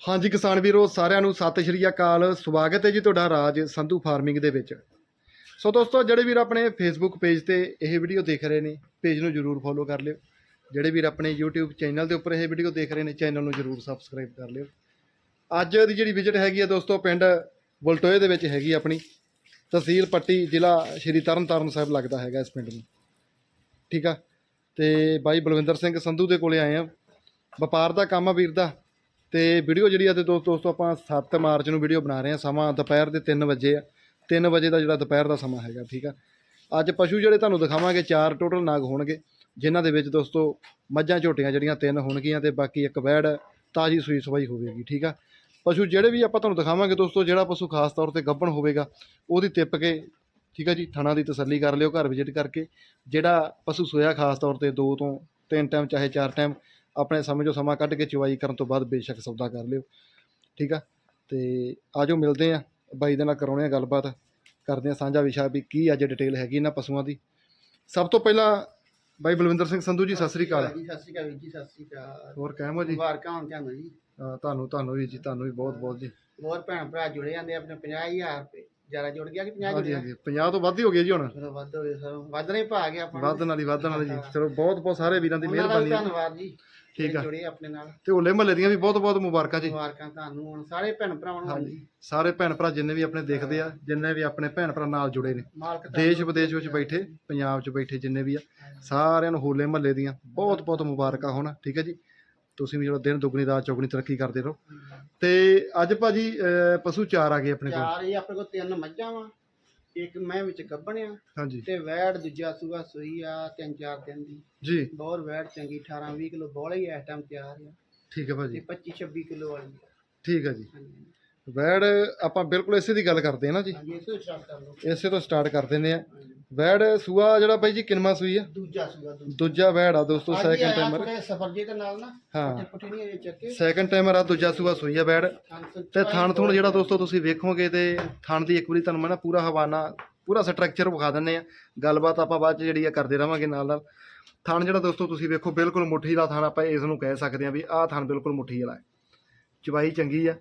ਹਾਂਜੀ ਕਿਸਾਨ ਵੀਰੋ, ਸਾਰਿਆਂ ਨੂੰ ਸਤਿ ਸ਼੍ਰੀ ਅਕਾਲ। ਸਵਾਗਤ ਹੈ ਜੀ ਤੁਹਾਡਾ ਰਾਜ ਸੰਧੂ ਫਾਰਮਿੰਗ ਦੇ ਵਿੱਚ। ਸੋ ਦੋਸਤੋ, ਜਿਹੜੇ ਵੀਰ ਆਪਣੇ ਫੇਸਬੁੱਕ ਪੇਜ ਤੇ ਇਹ ਵੀਡੀਓ ਦੇਖ ਰਹੇ ਨੇ ਪੇਜ ਨੂੰ ਜਰੂਰ ਫੋਲੋ ਕਰ ਲਿਓ। ਜਿਹੜੇ ਵੀਰ ਆਪਣੇ YouTube ਚੈਨਲ ਦੇ ਉੱਪਰ ਇਹ ਵੀਡੀਓ ਦੇਖ ਰਹੇ ਨੇ ਚੈਨਲ ਨੂੰ ਜਰੂਰ ਸਬਸਕ੍ਰਾਈਬ ਕਰ ਲਿਓ। ਅੱਜ ਦੀ ਜਿਹੜੀ ਵਿਜ਼ਿਟ ਹੈਗੀ ਹੈ ਦੋਸਤੋ, ਪਿੰਡ ਬੁਲਟੋਏ ਦੇ ਵਿੱਚ ਹੈਗੀ ਆਪਣੀ। ਤਹਿਸੀਲ ਪੱਟੀ, ਜ਼ਿਲ੍ਹਾ ਸ਼੍ਰੀ ਤਰਨਤਾਰਨ ਸਾਹਿਬ ਲੱਗਦਾ ਹੈਗਾ ਇਸ ਪਿੰਡ ਨੂੰ। ਠੀਕ ਆ? ਤੇ ਬਾਈ ਬਲਵਿੰਦਰ ਸਿੰਘ ਸੰਧੂ ਦੇ ਕੋਲੇ ਆਏ ਆ। ਵਪਾਰ ਦਾ ਕੰਮ ਆ ਵੀਰ ਦਾ। ਤੇ ਵੀਡੀਓ ਜਿਹੜੀ ਆ ਤੇ ਦੋਸਤੋ ਦੋਸਤੋ, ਆਪਾਂ 7 ਮਾਰਚ ਨੂੰ ਵੀਡੀਓ ਬਣਾ ਰਹੇ ਆ ਸਮਾਂ ਦੁਪਹਿਰ ਦੇ 3 ਵਜੇ ਆ। 3 ਵਜੇ ਦਾ ਜਿਹੜਾ ਦੁਪਹਿਰ ਦਾ ਸਮਾਂ ਹੈਗਾ, ਠੀਕ ਆ। ਅੱਜ ਪਸ਼ੂ ਜਿਹੜੇ ਤੁਹਾਨੂੰ ਦਿਖਾਵਾਂਗੇ, ਚਾਰ ਟੋਟਲ ਨਾਗ ਹੋਣਗੇ, ਜਿਨ੍ਹਾਂ ਦੇ ਵਿੱਚ ਦੋਸਤੋ ਮੱਝਾਂ, ਝੋਟੀਆਂ ਜਿਹੜੀਆਂ ਤਿੰਨ ਹੋਣਗੀਆਂ ਤੇ ਬਾਕੀ ਇੱਕ ਵੈੜ ਤਾਜੀ ਸੂਈ ਸਵਾਈ ਹੋਵੇਗੀ, ਠੀਕ ਆ। ਪਸ਼ੂ ਜਿਹੜੇ ਵੀ ਆਪਾਂ ਤੁਹਾਨੂੰ ਦਿਖਾਵਾਂਗੇ ਦੋਸਤੋ, ਜਿਹੜਾ ਪਸ਼ੂ ਖਾਸ ਤੌਰ ਤੇ ਗੱਭਣ ਹੋਵੇਗਾ, ਉਹਦੀ ਟਿੱਪ ਕੇ, ਠੀਕ ਆ ਜੀ, ਥਣਾ ਦੀ ਤਸੱਲੀ ਕਰ ਲਿਓ, ਘਰ ਵਿਜ਼ਿਟ ਕਰਕੇ। ਜਿਹੜਾ ਪਸ਼ੂ ਸੋਇਆ ਖਾਸ ਤੌਰ ਤੇ ਦੋ ਤੋਂ ਤਿੰਨ ਟਾਈਮ ਚਾਹੇ ਚਾਰ ਟਾਈਮ ਆਪਣੇ ਸਮੇਂ ਚੋਂ ਸਮਾਂ ਕੱਢ ਕੇ ਚਵਾਈ ਕਰਨ ਤੋਂ ਬਾਅਦ ਬੇਸ਼ੱਕ ਸੌਦਾ ਕਰ ਲਿਓ। ਠੀਕ ਆ? ਤੇ ਆਜੋ ਮਿਲਦੇ ਆ। ਬਾਈ ਦੇ ਨਾਲ ਕਰਾਉਣੇ ਆ ਗੱਲਬਾਤ। ਕਰਦੇ ਆ ਸਾਂਝਾ ਵਿਸ਼ਾ ਵੀ ਕੀ ਅੱਜ ਡਿਟੇਲ ਹੈਗੀ ਇਹਨਾਂ ਪਸ਼ੂਆਂ ਦੀ। ਸਭ ਤੋਂ ਪਹਿਲਾਂ ਬਾਈ ਬਲਵਿੰਦਰ ਸਿੰਘ ਸੰਧੂ ਜੀ ਸਤਿ ਸ੍ਰੀ ਅਕਾਲ। ਜੀ ਸਤਿ ਸ਼੍ਰੀ ਅਕਾਲ ਜੀ ਸਤਿ ਸ਼੍ਰੀ ਅਕਾਲ। ਹੋਰ ਕਹਿਮੋ ਜੀ? ਮੁਬਾਰਕਾਂ ਹੋਣ ਤੁਹਾਨੂੰ ਜੀ। ਤੁਹਾਨੂੰ ਤੁਹਾਨੂੰ ਵੀ ਜੀ ਤੁਹਾਨੂੰ ਵੀ ਬਹੁਤ ਬਹੁਤ ਜੀ। ਹੋਰ ਭੈਣ ਭਰਾ ਜੁੜੇ ਜਾਂਦੇ ਆਪਣੇ 50000 ਰੁਪਏ। ਜ਼ਿਆਦਾ ਜੁੜ ਗਿਆ ਕਿ 50 ਹਾਂਜੀ ਜੁੜਿਆ ਹਾਂਜੀ। 50 ਤੋਂ ਵੱਧ ਹੀ ਹੋ ਗਏ ਜੀ ਹੁਣ। ਚਲੋ ਵੱਧ ਹੋਵੇ ਸਰ। ਵੱਧ ਨਹੀਂ ਪਾ ਗਿਆ ਆਪਾਂ ਨੂੰ। ਵੱਧ ਨਾਲ ਹੀ ਵੱਧ ਨਾਲ ਜੀ ਚਲੋ ਬਹੁਤ ਬਹੁਤ ਸਾਰੇ ਵੀਰਾਂ ਦੀ ਮਿਹਰਬਾਨੀ। ਹੈ। ਧੰਨਵਾਦ ਜੀ। ਠੀਕ ਆ। ਜੁੜੇ ਆਪਣੇ ਨਾਲ। ਤੇ ਹੋਲੇ ਮਹੱਲੇ ਦੀਆਂ ਵੀ ਬਹੁਤ ਬਹੁਤ ਮੁਬਾਰਕਾਂ ਜੀ। ਮੁਬਾਰਕਾਂ ਤੁਹਾਨੂੰ ਹੁਣ ਸਾਰੇ ਭੈਣ ਭਰਾਵਾਂ ਨੂੰ। ਹਾਂਜੀ ਹਾਂਜੀ ਸਾਰੇ ਭੈਣ ਭਰਾ ਜਿੰਨੇ ਵੀ ਆਪਣੇ ਦੇਖਦੇ ਆ ਜਿੰਨੇ ਵੀ ਆਪਣੇ ਭੈਣ ਭਰਾ ਨਾਲ ਜੁੜੇ ਨੇ। ਮਾਲਕ ਦੇਸ਼ ਵਿਦੇਸ਼ ਵਿੱਚ ਬੈਠੇ ਪੰਜਾਬ 'ਚ ਬੈਠੇ ਜਿੰਨੇ ਵੀ ਆ ਸਾਰਿਆਂ ਨੂੰ ਹੋਲੇ ਮਹੱਲੇ ਦੀਆਂ ਬਹੁਤ ਬਹੁਤ ਮੁਬਾਰਕਾਂ ਹੋਣ ਠੀਕ ਹੈ ਜੀ। ਤੁਸੀਂ ਵੀ ਜਿਹੜਾ ਦਿਨ ਦੁਗਣੀ ਰਾਤ ਚੌਗਣੀ ਤਰੱਕੀ ਕਰਦੇ ਰਹੋ। ਤੇ ਅੱਜ ਭਾਜੀ ਅਹ, ਪਸ਼ੂ ਚਾਰ ਆ ਗਏ ਆਪਣੇ ਕੋਲ। ਚਾਰ ਹੀ ਆਪਣੇ ਕੋਲ ਤਿੰਨ ਮੱਝਾਂ ਵਾ। ਇੱਕ ਮੈਂ ਵਿੱਚ ਗੱਭਣਿਆ ਹਾਂਜੀ। ਤੇ ਵੈੜ ਦੂਜਾ ਸੂਆ ਸੂਈ ਆ ਤਿੰਨ ਚਾਰ ਦਿਨ ਦੀ। ਜੀ। ਬਹੁਤ ਵੈੜ ਚੰਗੀ 18 20 ਕਿਲੋ ਬੋਲੇ ਹੀ ਇਸ ਟਾਈਮ ਤਿਆਰ ਆ। ਠੀਕ ਹੈ ਤੇ ਭਾਜੀ 25 26 ਕਿਲੋ ਵਾਲੀ ਆ। ਠੀਕ ਹੈ ਜੀ। ਹਾਂਜੀ। ਵੈੜ ਆਪਾਂ ਬਿਲਕੁਲ ਇਸੇ ਦੀ ਗੱਲ ਕਰਦੇ ਹਾਂ ਨਾ ਜੀ। ਹਾਂਜੀ ਤੋਂ ਸਟਾਰਟ ਕਰ ਲਓ। ਇਸੇ ਤੋਂ ਸਟਾਰਟ ਕਰ ਦਿੰਦੇ ਆ। ਹਾਂਜੀ। ਵੈੜ ਸੂਆ ਜਿਹੜਾ ਭਾਈ ਜੀ ਕਿੰਨਵਾ ਸੂਈ ਆ? ਦੂਜਾ ਸੂਆ ਦੂਜਾ। ਦੂਜਾ ਵੈੜ ਆ ਦੋਸਤੋ ਸੈਕੰਡ ਟਾਈਮਰ ਥੋੜੇ ਸਫਰ ਜੇ ਦੇ ਨਾਲ ਨਾ ਹਾਂ। ਪੱਠੇ ਨਹੀਂ ਅਜੇ ਚੱਕੇ। ਸੈਕੰਡ ਟਾਈਮਰ ਆ ਦੂਜਾ ਸੂਆ ਸੂਈ ਆ ਵੈੜ। ਤੇ ਥਣ ਥੁਣ ਜਿਹੜਾ ਦੋਸਤੋ ਤੁਸੀਂ ਵੇਖੋਗੇ ਤੇ ਥਣ ਦੀ ਇੱਕ ਵਾਰੀ ਤੁਹਾਨੂੰ ਮੈਂ ਨਾ ਪੂਰਾ ਹਵਾਨਾ ਪੂਰਾ ਸਟਰਕਚਰ ਵਿਖਾ ਦਿੰਨੇ ਆ। ਗੱਲਬਾਤ ਆਪਾਂ ਬਾਅਦ ਚ ਜਿਹੜੀ ਆ ਕਰਦੇ ਰਵਾਂਗੇ ਨਾਲ ਨਾਲ। ਥਣ ਜਿਹੜਾ ਦੋਸਤੋ ਤੁਸੀਂ ਵੇਖੋ ਬਿਲਕੁਲ ਮੁੱਠੀ ਦਾ ਥਣ ਆਪਾਂ ਇਸ ਨੂੰ ਕਹਿ ਸਕਦੇ ਆ ਵੀ ਆਹ ਥਣ ਬਿਲਕੁਲ ਮੁੱਠੀ ਵਾਲਾ ਹੈ। ਚਵਾਈ ਚੰਗੀ ਆ।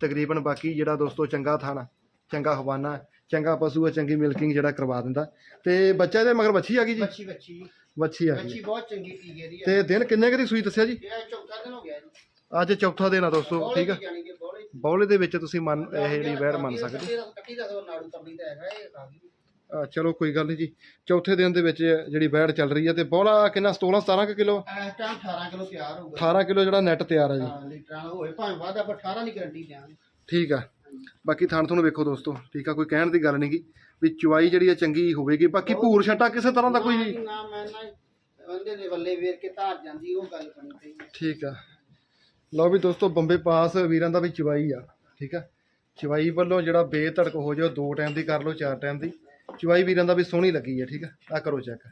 ਤਕਰੀਬਨ ਬਾਕੀ ਜਿਹੜਾ ਦੋਸਤੋ ਚੰਗਾ ਥਣ ਚੰਗਾ ਹਵਾਨਾ ਹੈ, ਚੰਗਾ ਪਸ਼ੂ ਆ ਚੰਗੀ ਮਿਲਕਿੰਗ ਜਿਹੜਾ ਕਰਵਾ ਦਿੰਦਾ। ਤੇ ਬੱਚਾ ਇਹਦੇ ਮਗਰ ਬੱਚੀ ਆ ਗਈ ਜੀ? ਬੱਚੀ ਬੱਚੀ ਬੱਚੀ ਆ ਗਈ। ਬੱਚੀ ਬਹੁਤ ਚੰਗੀ ਪੀ ਗਈ ਤੇ ਦਿਨ ਕਿੰਨੇ ਕੁ ਦੀ ਸੂਈ ਦੱਸਿਆ ਜੀ? ਇਹ ਚੌਥਾ ਦਿਨ ਹੋ ਗਿਆ ਜੀ। ਅੱਜ ਚੌਥਾ ਦਿਨ ਆ ਦੋਸਤੋ ਠੀਕ ਆ? ਬੋਲੇ ਦੇ। ਵਿੱਚ ਤੁਸੀਂ ਮੰਨ ਇਹ ਜਿਹੜੀ ਵੈੜ ਮੰਨ ਸਕਦੇ ਕੱਟੀ ਦਾ ਸੋ ਨਾੜੂ ਤਬਲੀ ਦਾ ਹੈਗਾ ਇਹ ਖਾ ਗਈ ਅ, ਚਲੋ ਕੋਈ ਗੱਲ ਨਹੀਂ ਜੀ। ਚੌਥੇ ਦਿਨ ਦੇ ਵਿੱਚ ਜਿਹੜੀ ਵੈੜ ਚੱਲ ਰਹੀ ਹੈ ਤੇ ਬੌਲਾ ਕਿੰਨਾ 16 17 ਕਿਲੋ? ਇਸ ਟਾਈਮ 18 ਕਿਲੋ ਤਿਆਰ ਹੋਊਗਾ। 18 ਕਿਲੋ ਜਿਹੜਾ ਨੈਟ ਤਿਆਰ ਹੈ ਜੀ। ਹਾਂ ਲੀਟਰਾਂ ਹੋਏ ਭਾਵੇਂ ਵਾਦਾ ਪਰ 18 ਦੀ ਗਾਰੰਟੀ ਦਿਆਂਗੇ ਠੀਕ ਆ। ਬਾਕੀ ਥਣ ਤੁਹਾਨੂੰ ਵੇਖੋ ਦੋਸਤੋ ਠੀਕ ਆ ਕੋਈ ਕਹਿਣ ਦੀ ਗੱਲ ਨਹੀਂਗੀ ਵੀ ਚੁਆਈ ਜਿਹੜੀ ਹੈ ਚੰਗੀ ਹੋਵੇਗੀ ਬਾਕੀ ਭੂਰ ਛੱਟਾ ਕਿਸੇ ਤਰ੍ਹਾਂ ਦਾ ਕੋਈ ਨਹੀਂ। ਨਾ ਮੈਂ ਨਾ ਉਹਦੇ ਦੇ ਵੱਲੇ ਵੇਰ ਕੇ ਧਾਰ ਜਾਂਦੀ ਉਹ ਗੱਲ ਬਣੀ ਪਈ ਹੈ। ਠੀਕ ਆ। ਲਓ ਵੀ ਦੋਸਤੋ ਬੰਬੇ ਪਾਸ ਵੀਰਾਂ ਦਾ ਵੀ ਚੁਆਈ ਆ ਠੀਕ ਆ। ਚੁਆਈ ਵੱਲੋਂ ਜਿਹੜਾ ਬੇਧੜਕ ਹੋ ਜਾਓ ਦੋ ਟਾਈਮ ਦੀ ਕਰ ਲਓ ਚਾਰ ਟਾਈਮ ਦੀ। ਚੁਆਈ ਵੀਰਾਂ ਦਾ ਵੀ ਸੋਹਣੀ ਲੱਗੀ ਹੈ ਠੀਕ ਆ। ਆ ਕਰੋ ਚੈੱਕ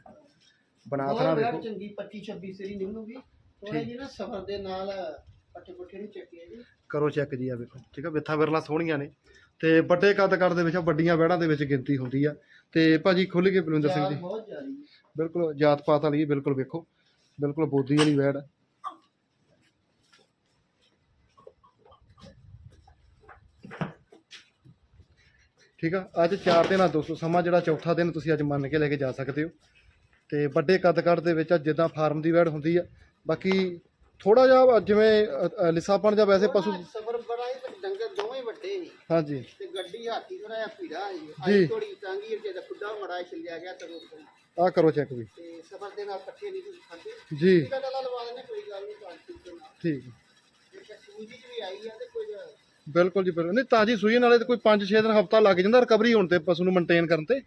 ਬਣਾ ਵੈੜ ਦੇਖੋ। ਚੰਗੀ 25 26 ਸਰੀ ਨਿਕਲੂਗੀ ਥੋੜੇ ਜੀ ਨਾ ਸਫਰ ਦੇ ਨਾਲ ਪੱਟੇ ਪੁੱਠੇ ਨਹੀਂ ਚੱਕੇ ਜੀ ਕਰੋ ਚੈੱਕ ਜੀ ਆ ਵੇਖੋ ਠੀਕ ਆ ਵਿੱਥਾ ਵਿਰਲਾ ਸੋਹਣੀਆਂ ਨੇ। ਤੇ ਵੱਡੇ ਕੱਦ ਕੱਦ ਦੇ ਵਿੱਚ ਆ, ਵੱਡੀਆਂ ਵਹਿੜਾਂ ਦੇ ਵਿੱਚ ਗਿਣਤੀ ਹੁੰਦੀ ਆ। ਤੇ ਭਾਜੀ ਖੁੱਲ ਕੇ ਬਲਵਿੰਦਰ ਸਿੰਘ ਜੀ। ਬਹੁਤ ਜ਼ਿਆਦੀ ਹੈ। ਬਿਲਕੁਲ ਜਾਤ ਪਾਤ ਵਾਲੀ ਹੈ, ਬਿਲਕੁਲ ਵੇਖੋ। ਬਿਲਕੁਲ ਬੋਦੀ ਵਾਲੀ ਵੈੜ ਆ। ਠੀਕ ਆ ਅੱਜ 4 ਦਿਨ ਆ ਦੋਸਤੋ ਸਮਾਂ ਜਿਹੜਾ ਚੌਥਾ ਦਿਨ ਤੁਸੀਂ ਅੱਜ ਮੰਨ ਕੇ ਲੈ ਕੇ ਜਾ ਸਕਦੇ ਹੋ। ਤੇ ਵੱਡੇ ਕੱਦ ਕੱਦ ਦੇ ਵਿੱਚ ਆ, ਜਿੱਦਾਂ ਫਾਰਮ ਦੀ ਵੈੜ ਹੁੰਦੀ ਆ। ਬਾਕੀ ਥੋੜਾ ਜਿਹਾ ਜਿਵੇਂ ਅ, ਅ, ਲਿਸਾਪਣ ਜਾਂ ਵੈਸੇ ਪਸ਼ੂ ਸਫਰ ਬੜਾ ਹੀ ਤੇ ਡੰਗਰ ਦੋਵੇਂ ਵੱਡੇ ਸੀ ਹਾਂਜੀ। ਤੇ ਗੱਡੀ ਹਾਥੀ ਥੋੜਾ ਜਿਹਾ ਭੀੜਾ ਸੀ ਜੀ। ਅੱਜ ਥੋੜੀ ਤੰਗੀ ਤੇ ਖੁੱਡਾ ਮੜਾ ਛਿਲਿਆ ਗਿਆ ਤੇ ਆ ਕਰੋ ਚੈੱਕ ਵੀ। ਤੇ ਸਫਰ ਦੇ ਨਾਲ ਇਕੱਠੇ ਨਹੀਂ ਤੁਸੀਂ ਖਾਂਦੇ। ਜੀ। ਇਹਦਾ ਡਾਲਾ ਲਵਾ ਦੇਣੇ ਕੋਈ ਗੱਲ ਨਹੀਂ ਪਾਣੀ ਦੇ ਨਾਲ। ਠੀਕ ਜੇ ਸੂਜੀ ਚ ਵੀ ਆਈ ਆ ਤੇ ਕੋਈ ਬਿਲਕੁਲ ਜੀ ਬਿਲਕੁਲ। ਨਹੀਂ ਤਾਜੀ ਸੂਈ ਨਾਲੇ ਤੇ ਕੋਈ 5-6 ਦਿਨ ਹਫਤਾ ਲੱਗ ਜਾਂਦਾ ਰਿਕਵਰੀ ਹੋਣ ਤੇ ਪਸ਼ੂ ਨੂੰ ਮੇਨਟੇਨ ਕਰਨ ਤੇ।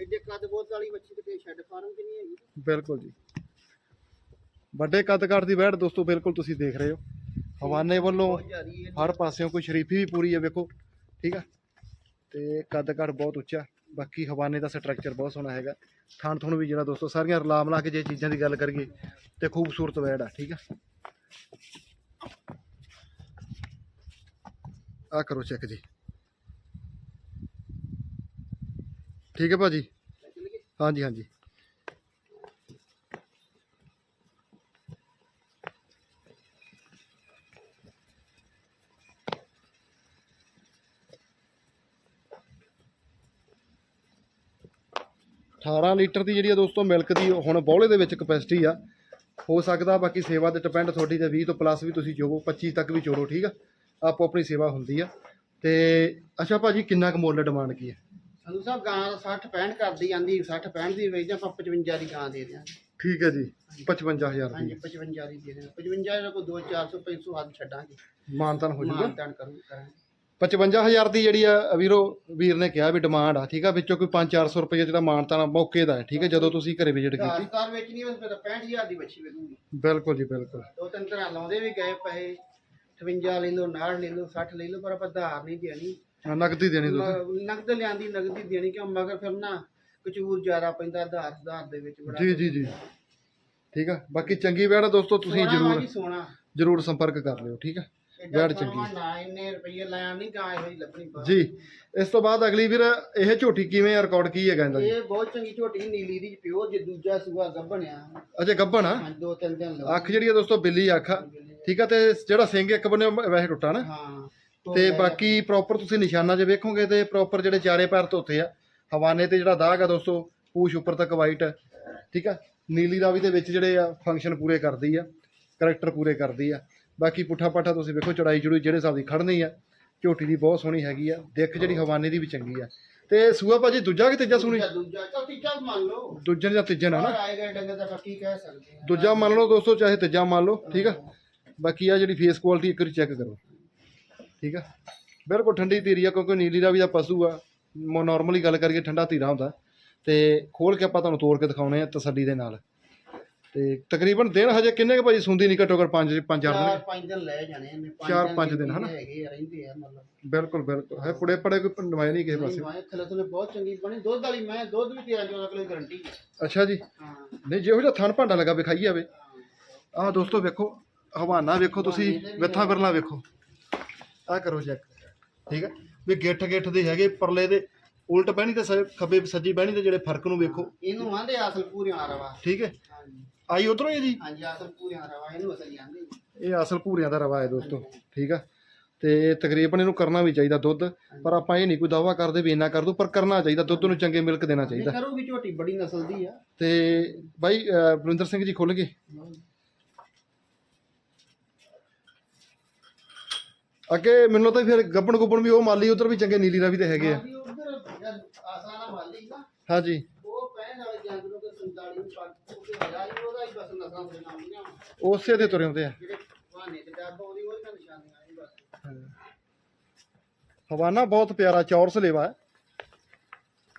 ਐਡੇ ਕੱਦ ਬਹੁਤ ਵਾਲੀ ਮੱਛੀ ਕਿਤੇ ਸ਼ੈੱਡ ਫਾਰਮ ਚ ਨਹੀਂ ਹੈਗੀ। ਬਿਲਕੁਲ ਜੀ। ਵੱਡੇ ਕੱਦ ਕਾਠ ਦੀ ਵੈੜ ਦੋਸਤੋ, ਬਿਲਕੁਲ ਤੁਸੀਂ ਦੇਖ ਰਹੇ ਹੋ। ਹਵਾਨੇ ਵੱਲੋਂ ਹਰ ਪਾਸਿਓਂ ਕੋਈ ਸ਼ਰੀਫੀ ਵੀ ਪੂਰੀ ਹੈ, ਵੇਖੋ, ਠੀਕ ਆ? ਤੇ ਕੱਦ ਕਾਠ ਬਹੁਤ ਉੱਚਾ, ਬਾਕੀ ਹਵਾਨੇ ਦਾ ਸਟਰਕਚਰ ਬਹੁਤ ਸੋਹਣਾ ਹੈਗਾ। ਥਾਣ ਥਣ ਵੀ ਜਿਹੜਾ ਦੋਸਤੋ, ਸਾਰੀਆਂ ਰਲਾ ਮਿਲਾ ਕੇ ਜੇ ਚੀਜ਼ਾਂ ਦੀ ਗੱਲ ਕਰੀਏ, ਤੇ ਖੂਬਸੂਰਤ ਵੈੜ ਆ, ਠੀਕ ਆ? ਆ ਕਰੋ ਚੈੱਕ ਜੀ। ਠੀਕ ਹੈ ਭਾਜੀ? ਹਾਂਜੀ ਹਾਂਜੀ। 18 ਲੀਟਰ ਦੀ ਜਿਹੜੀ ਆ ਦੋਸਤੋ ਮਿਲਕ ਦੀ ਹੁਣ ਬੌਲੇ ਦੇ ਵਿੱਚ ਕਪੈਸਿਟੀ ਆ। ਹੋ ਸਕਦਾ ਬਾਕੀ ਸੇਵਾ ਤੇ ਡਿਪੈਂਡ ਤੁਹਾਡੀ ਤੇ 20 ਤੋਂ ਪਲੱਸ ਵੀ ਤੁਸੀਂ ਚੋਵੋ 25 ਤੱਕ ਵੀ ਚੋਰੋ ਠੀਕ ਆ? ਆਪੋ ਆਪਣੀ ਸੇਵਾ ਹੁੰਦੀ ਆ। ਤੇ ਅੱਛਾ ਭਾਜੀ ਕਿੰਨਾ ਕੁ ਮੁੱਲ ਡਿਮਾਂਡ ਕੀ ਹੈ ਸੰਧੂ ਸਾਹਿਬ ਗਾਂ 60 65 ਕਰਦੀ ਜਾਂਦੀ 60 65 ਦੀ ਵੇਚਦੇ ਆਪਾਂ 55 ਦੀ ਗਾਂ ਦੇ ਦਿਆਂਗੇ। ਠੀਕ ਹੈ ਜੀ 55000 ਹਾਂਜੀ ਦੀ। 55 ਦੀ ਦੇ ਦਿਆਂਗੇ। 55 ਦਾ ਕੋਈ 2 400 500 ਹੱਦ ਛੱਡਾਂਗੇ। ਮਾਨਤਨ ਹੋ ਜਾਊਗਾ। ਮਾਨਤਾਨ ਕਰੂ ਕਰਾਂਗੇ। 55000 ਦੀ ਜਿਹੜੀ ਆ ਵੀਰੋ ਵੀਰ ਨੇ ਕਿਹਾ ਵੀ ਡਿਮਾਂਡ ਆ ਠੀਕ ਆ? ਵਿੱਚੋਂ ਕੋਈ 5-400 ਰੁਪਏ ਜਿਹੜਾ ਮਾਨਤਨ ਮੌਕੇ ਦਾ ਹੈ ਠੀਕ ਹੈ ਜਦੋਂ ਤੁਸੀਂ ਘਰੇ ਵਿਜ਼ਿਟ ਕੀਤੀ। ਦਾਸਤਾਰ ਵਿੱਚ ਨਹੀਂ ਫਿਰ 65000 ਦੀ ਬੱਚੀ ਵੇਚੂਗੀ ਬਿਲਕੁਲ ਜੀ ਬਿਲਕੁਲ। ਦੋ ਤਿੰਨ ਤਰ੍ਹਾਂ ਲਾਉਂਦੇ ਵੀ ਗਏ ਪੈਸੇ 58 ਲੈ ਲਓ 59 ਲੈ ਲਓ 60 ਲੈ ਲਓ ਪਰ ਆਪਾਂ ਧਾਰ ਨਹੀਂ ਦੇਣੀ। ਹਾਂ, ਨਕਦੀ ਦੇਣੀ ਤੁਸੀਂ। ਮ- ਨਗਦ ਲਿਆਂਦੀ ਨਗਦੀ ਦੇਣੀ ਕਿਉਂ? ਮਗਰ ਫਿਰ ਨਾ ਕਚੂਰ ਜ਼ਿਆਦਾ ਪੈਂਦਾ ਧਾਰ ਧਾਰ ਦੇ ਵਿੱਚ ਬੜਾ ਜੀ ਜੀ ਜੀ। ਠੀਕ ਆ? ਬਾਕੀ ਚੰਗੀ ਵੈੜ ਆ ਦੋਸਤੋ ਤੁਸੀਂ ਵਾ ਜਰੂਰ ਜੀ ਜਰੂਰ ਸੰਪਰਕ ਕਰ ਲਿਓ ਠੀਕ ਆ? ਵੈੜ ਚੰਗੀ। ਨਾ ਇੰਨੇ ਰੁਪਏ ਲੈਣ ਨਹੀਂ ਗਾਂ ਇਹੋ ਹੀ ਲੱਭਣੀ ਬਾਹਰ। ਜੀ ਇਸ ਤੋਂ ਬਾਅਦ ਅਗਲੀ ਵੀਰ ਇਹ ਝੋਟੀ ਕਿਵੇਂ ਰਿਕਾਰਡ ਕੀ ਹੈਗਾ ਇਹਦਾ ਜੀ? ਇਹ ਬਹੁਤ ਚੰਗੀ ਝੋਟੀ ਨੀਲੀ ਦੀ ਪਿਓਰ ਜੇ ਦੂਜਾ ਸੂਆ ਗੱਭਣਿਆ ਅਜੇ ਗੱਭਣ ਆ? ਹਾਂ ਦੋ ਤਿੰਨ ਦਿਨ ਲਓ ਅੱਖ ਜਿਹੜੀ ਆ ਦੋਸਤੋ ਬਿੱਲੀ ਅੱਖ ਆ। ਠੀਕ ਆ ਤੇ ਜਿਹੜਾ ਸਿੰਘ ਇੱਕ ਬੰਨੇ ਵੈਸੇ ਟੁੱਟਾ ਨਾ। ਹਾਂ ਤੇ ਬਾਕੀ ਪ੍ਰੋਪਰ ਤੁਸੀਂ ਨਿਸ਼ਾਨਾ ਜੇ ਵੇਖੋਗੇ ਤੇ ਪ੍ਰੋਪਰ ਜਿਹੜੇ ਚਾਰੇ ਪੈਰ ਧੋਤੇ ਆ ਹਵਾਨੇ ਤੇ ਜਿਹੜਾ ਦਾਗ ਆ ਦੋਸਤੋ ਪੂਛ ਉੱਪਰ ਤੱਕ ਵਾਈਟ ਠੀਕ ਆ ਨੀਲੀ ਰਾਵੀ ਦੇ ਵਿੱਚ ਜਿਹੜੇ ਆ ਫੰਕਸ਼ਨ ਪੂਰੇ ਕਰਦੀ ਆ ਕਰੈਕਟਰ ਪੂਰੇ ਕਰਦੀ ਆ। ਬਾਕੀ ਪੁੱਠਾ ਪਾਠਾ ਤੁਸੀਂ ਵੇਖੋ ਚੜਾਈ ਚੜੂਈ ਜਿਹੜੇ ਹਿਸਾਬ ਦੀ ਖੜਨੀ ਆ ਝੋਟੀ ਦੀ ਬਹੁਤ ਸੋਹਣੀ ਹੈਗੀ ਆ ਦਿੱਖ ਜਿਹੜੀ ਹਵਾਨੇ ਦੀ ਵੀ ਚੰਗੀ ਆ। ਤੇ ਸੂਆ ਭਾਜੀ ਦੂਜਾ ਕਿ ਤੀਜਾ ਸੁਣੀ? ਦੂਜਾ ਚਲ ਤੀਜਾ ਮੰਨ ਲਓ। ਦੂਜੇ ਜਾਂ ਤੀਜੇ ਨਾ ਦਾ ਕੀ ਕਹਿ ਸਕਦੇ ਦੂਜਾ ਮੰਨ ਲਓ ਦੋਸਤੋ ਚਾਹੇ ਤੀਜਾ ਮੰਨ ਲਓ ਠੀਕ ਆ? ਬਾਕੀ ਆ ਜਿਹੜੀ ਫੇਸ ਕੁਆਲਿਟੀ ਇੱਕ ਵਾਰੀ ਚੈੱਕ ਕਰੋ। ਠੀਕ ਆ? ਬਿਲਕੁਲ ਠੰਡੀ ਧੀਰੀ ਆ ਕਿਉਂਕਿ ਨੀਲੀ ਦਾ ਵੀ ਦਾ ਪਸ਼ੂ ਆ। ਨਾਰਮਲੀ ਗੱਲ ਕਰੀਏ ਠੰਡਾ ਧੀਰਾ ਹੁੰਦਾ। ਤੇ ਖੋਲ ਕੇ ਆਪਾਂ ਤੁਹਾਨੂੰ ਤੋੜ ਕੇ ਦਿਖਾਉਣੇ ਆ ਤਸੱਲੀ ਦੇ ਨਾਲ। ਤੇ ਤਕਰੀਬਨ ਦਿਨ ਹਜੇ ਕਿੰਨੇ ਕੁ ਭਾਜੀ ਸੁੰਦੀ ਨਹੀਂ ਘੱਟੋ ਘੱਟ 5 5 ਚਾਰ ਚਾਰ ਦਿਨ? ਪੰਜ ਦਿਨ ਲੈ ਜਾਣੇ ਚਾਰ ਪੰਜ ਦਿਨ, ਹਨਾ? ਹੈਗੇ ਆ, ਰਹਿੰਦੇ ਆ ਮਤਲਬ। ਬਿਲਕੁਲ ਬਿਲਕੁਲ। ਹੈ ਪੁੜੇ ਪੜੇ ਕੋਈ ਨਵਾਏ ਨਹੀਂ ਕਿਸੇ ਨਹੀਂ ਪਾਸੇ ਮਾਏ ਥਲੇ ਥਲੇ ਬਹੁਤ ਚੰਗੀ ਬਣੀ। ਦੁੱਧ ਵਾਲੀ ਮੈਂ ਦੁੱਧ ਵੀ 13 14 ਕਿਲੋ ਗਰੰਟੀ ਅੱਛਾ ਜੀ। ਹਾਂ। ਨਹੀਂ ਜਿਹੋ ਜਿਹਾ ਥਣ ਭਾਂਡਾ ਲੱਗਾ ਵਿਖਾਈ ਜਾਵੇ। ਆਹ ਦੋਸਤੋ ਵੇਖੋ ਹਵਾਨਾ ਵੇਖੋ ਤੁਸੀਂ ਵਿੱਥਾਂ ਬਿਰਲਾ ਵੇਖੋ। ਆਹ ਕਰੋ ਚੈੱਕ ਠੀਕ ਹੈ ਵੀ ਗਿੱਠ ਗਿੱਠ ਦੇ ਹੈਗੇ ਪਰਲੇ ਦੇ। ਉਲਟ ਬਹਿਣੀ ਤੇ ਸ- ਖੱਬੇ ਸੱਜੀ ਬਹਿਣੀ ਦੇ ਜਿਹੜੇ ਫ਼ਰਕ ਨੂੰ ਵੇਖੋ। ਇਹਨੂੰ ਆਂਦੇ ਅਸਲ ਪੂਰੀਆਂ ਰਵਾ ਠੀਕ ਹੈ? ਹਾਂਜੀ। ਆਈ ਉਧਰੋਂ ਹੀ ਹੈ ਜੀ? ਹਾਂਜੀ ਅਸਲ ਪੂਰੀਆਂ ਰਵਾ ਇਹਨੂੰ ਅਸਲ ਆਂਦੇ ਇਹ ਅਸਲ ਭੂਰਿਆਂ ਦਾ ਰਵਾ ਹੈ ਦੋਸਤੋ ਠੀਕ ਆ? ਤੇ ਤਕਰੀਬਨ ਇਹਨੂੰ ਕਰਨਾ ਵੀ ਚਾਹੀਦਾ ਦੁੱਧ ਪਰ ਆਪਾਂ ਇਹ ਨਹੀਂ ਕੋਈ ਦਾਵਾ ਕਰਦੇ ਵੀ ਇੰਨਾ ਕਰ ਦੋ ਪਰ ਕਰਨਾ ਚਾਹੀਦਾ ਦੁੱਧ ਨੂੰ ਚੰਗੇ ਮਿਲਕ ਦੇਣਾ ਚਾਹੀਦਾ। ਕਰੂਗੀ ਝੋਟੀ ਬੜੀ ਨਸਲ ਦੀ ਆ। ਤੇ ਬਾਈ ਅਹ, ਬਲਵਿੰਦਰ ਸਿੰਘ ਜੀ ਖੁੱਲ ਗਏ ਅੱਗੇ ਮੈਨੂੰ ਤਾਂ ਫਿਰ ਗੱਬਣ ਗੁੱਬਣ ਵੀ ਉਹ ਮਾਲੀ ਉਧਰ ਵੀ ਚੰਗੇ ਨੀਲੀ ਰਾਵੀ ਤੇ ਹੈਗੇ ਆ। ਹਾਂਜੀ ਉਧਰ ਆਸਾਨਾ ਮਾਲੀ ਨਾ ਹਾਂਜੀ। ਉਹ ਪੈਣ ਵਾਲੇ ਜੰਗ ਨੂੰ ਤੇ 47 ਨੂੰ ਪੱਕ ਉਹਦੇ ਹਜ਼ਾਰ ਹੀ ਉਹਦਾ ਹੀ ਬਸ ਨਸਾਂ ਉਸੇ ਦੇ ਤੁਰੇ ਆਉਂਦੇ ਆ। ਜਿਹੜੇ ਬਹਾਨੇ ਤੇ ਡੱਬ ਉਹਦੀ ਉਹਦੀ ਤਾਂ ਨਿਸ਼ਾਨੀਆਂ ਨਹੀਂ ਬਸ। ਹਵਾਨਾ ਬਹੁਤ ਪਿਆਰਾ ਚੌਰਸ ਲੇਵਾ ਹੈ।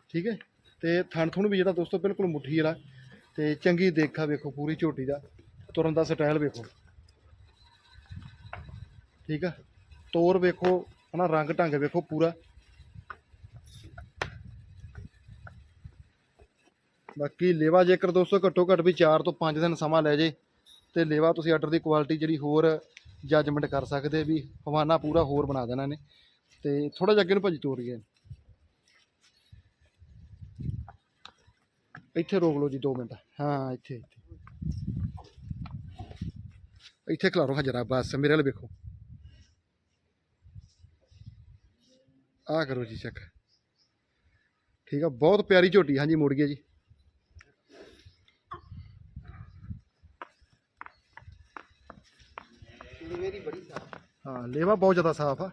ਠੀਕ ਹੈ। ਤੇ ਥਣ ਥੁਣ ਵੀ ਜਿਹੜਾ ਦੋਸਤੋ ਬਿਲਕੁਲ ਮੁੱਠੀ ਵਾਲਾ। ਤੇ ਚੰਗੀ ਦੇਖਾ ਵੇਖੋ ਪੂਰੀ ਝੋਟੀ ਦਾ। ਤੁਰਨ ਦਾ ਸਟਾਈਲ ਵੇਖੋ। ਠੀਕ ਆ। ਤੋਰ ਵੇਖੋ ਹਨਾ ਰੰਗ ਢੰਗ ਵੇਖੋ ਪੂਰਾ। ਬਾਕੀ ਲੇਵਾ ਜੇਕਰ ਦੋਸਤੋ ਘੱਟੋ ਘੱਟ ਵੀ 4 ਤੋਂ 5 ਦਿਨ ਸਮਾਂ ਲੈ ਜੇ, ਤੇ ਲੇਵਾ ਤੁਸੀਂ ਆਰਡਰ ਦੀ ਕੁਆਲਿਟੀ ਜਿਹੜੀ ਹੋਰ ਜੱਜਮੈਂਟ ਕਰ ਸਕਦੇ ਵੀ ਹਵਾਨਾ ਪੂਰਾ ਹੋਰ ਬਣਾ ਦੇਣਾ ਨੇ ਤੇ ਥੋੜਾ ਜਿਹਾ ਅੱਗੇ ਨੂੰ ਭਾਜੀ ਤੋਰ ਗਿਆ। ਇੱਥੇ ਰੋਕ ਲਓ ਜੀ 2 ਮਿੰਟ। ਹਾਂ, ਇੱਥੇ ਇੱਥੇ। ਇੱਥੇ ਖਲਾਰੋ ਹਜਰਾ ਬਸ ਮੇਰੇ ਵੱਲ ਵੇਖੋ। ਆ ਕਰੋ ਜੀ ਚੈੱਕ ਠੀਕ ਆ, ਬਹੁਤ ਪਿਆਰੀ ਝੋਟੀ, ਹਾਂਜੀ, ਮੁੜ ਗਿਆ ਜੀ ਮੇਰੀ ਬੜੀ ਸਾਫ਼ ਹਾਂ, ਲੇਵਾ ਬਹੁਤ ਜ਼ਿਆਦਾ ਸਾਫ਼ ਆ।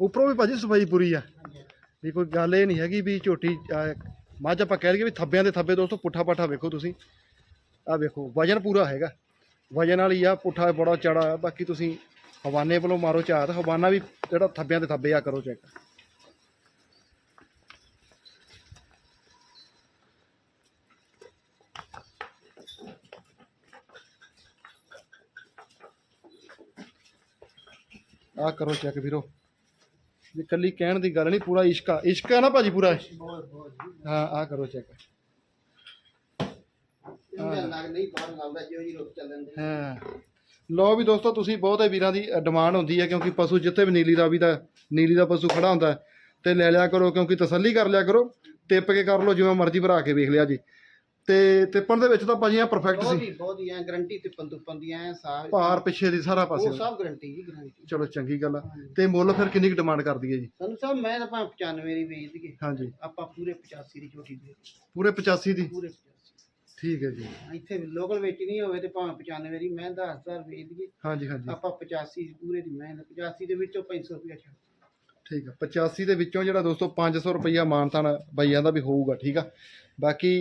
ਉੱਪਰੋਂ ਵੀ ਭਾਜੀ ਸਫ਼ਾਈ ਪੂਰੀ ਆ। ਵੀ ਕੋਈ ਗੱਲ ਇਹ ਨਹੀਂ ਹੈਗੀ ਵੀ ਝੋਟੀ ਮੱਝ ਆਪਾਂ ਕਹਿ ਲਈਏ ਵੀ ਥੱਬਿਆਂ ਦੇ ਥੱਬੇ ਦੋਸਤੋ, ਪੁੱਠਾ ਪਾਠਾ ਵੇਖੋ ਤੁਸੀਂ। ਆ ਵੇਖੋ, ਵਜਨ ਪੂਰਾ ਹੈਗਾ। ਵਜਨ ਵਾਲੀ ਆ, ਪੁੱਠਾ ਬੜਾ ਚੜਾ ਬਾਕੀ ਤੁਸੀਂ ਹਵਾਨੇ ਵੱਲੋਂ ਮਾਰੋ ਝਾਤ, ਹਵਾਨਾ ਵੀ ਜਿਹੜਾ ਥੱਬਿਆਂ ਦੇ ਥੱਬੇ ਆ, ਕਰੋ ਚੈੱਕ ਆ ਕਰੋ ਚੈੱਕ ਵੀਰੋ। ਵੀ ਕੱਲੀ ਕਹਿਣ ਦੀ ਗੱਲ ਨਹੀਂ ਪੂਰਾ ਇਸ਼ਕ ਇਸ਼ਕ ਨਾ ਭਾਜੀ ਪੂਰਾ? ਹਾਂ ਆ ਕਰੋ ਚੈੱਕ ਹਾਂ। ਲੋ ਵੀ ਦੋਸਤੋ ਤੁਸੀਂ ਬਹੁਤੇ ਵੀਰਾਂ ਦੀ ਡਿਮਾਂਡ ਹੁੰਦੀ ਹੈ ਕਿਉਂਕਿ ਪਸ਼ੂ ਜਿੱਥੇ ਵੀ ਨੀਲੀ ਦਾ ਵੀ ਦਾ ਨੀਲੀ ਦਾ ਪਸ਼ੂ ਖੜਾ ਹੁੰਦਾ ਤੇ ਲੈ ਲਿਆ ਕਰੋ ਕਿਉਂਕਿ ਤਸੱਲੀ ਕਰ ਲਿਆ ਕਰੋ ਟਿੱਪ ਕੇ ਕਰ ਲਓ ਜਿਵੇਂ ਮਰਜ਼ੀ ਭਰਾ ਕੇ ਵੇਖ ਲਿਆ ਜੀ। ਤੇ ਤਿੱਪਣ ਦੇ ਵਿੱਚ ਤਾਂ ਭਾਜੀ ਆ ਪਰਫੈਕਟ ਬਹੁਤ ਸੀ। ਹੀ ਬਹੁਤ ਹੀ ਐ ਗਰੰਟੀ ਤੇ ਪੰਤੂਪਨ ਦੀ ਐ ਸਾਹ ਭਾਰ ਪਿੱਛੇ ਦੀ ਸਾਰਾ ਉਹ ਪਾਸੇ ਸਭ ਗਰੰਟੀ ਜੀ ਗਰੰਟੀ ਚਲੋ ਚੰਗੀ ਗੱਲ ਆ। ਤੇ ਮੁੱਲ ਫਿਰ ਕਿੰਨੀ ਕੁ ਡਿਮਾਂਡ ਕਰਦੀ ਹੈ ਜੀ? ਸਾਨੂੰ ਸਾਹਿਬ ਮੈਂ ਤਾਂ ਭਾਵੇਂ 95 ਦੀ ਵੇਚ ਦਈਏ। ਹਾਂਜੀ। ਆਪਾਂ ਪੂਰੇ 85 ਦੀ ਝੋਟੀ ਦੇ ਪੂਰੇ 85 ਦੀ? ਪੂਰੇ 85 ਠੀਕ ਹੈ ਜੀ। ਇੱਥੇ ਲੋਕਲ ਵੇਚਣੀ ਹੋਵੇ ਤੇ ਭਾਵੇਂ 95 ਦੀ ਮੈਂ 10000 ਵੇਚ ਦਈਏ। ਹਾਂਜੀ ਹਾਂਜੀ। ਆਪਾਂ 85 ਪੂਰੇ ਦੀ ਮੈਂ 85 ਦੇ ਵਿੱਚੋਂ 500 ਰੁਪਏ ਛੱਡ ਠੀਕ ਆ। 85 ਦੇ ਵਿੱਚੋਂ ਜਿਹੜਾ ਦੋਸਤੋ 500 ਰੁਪਈਆ ਮਾਨਤਾਨ ਬਈਆਂ ਦਾ ਵੀ ਹੋਊਗਾ ਠੀਕ ਆ। ਬਾਕੀ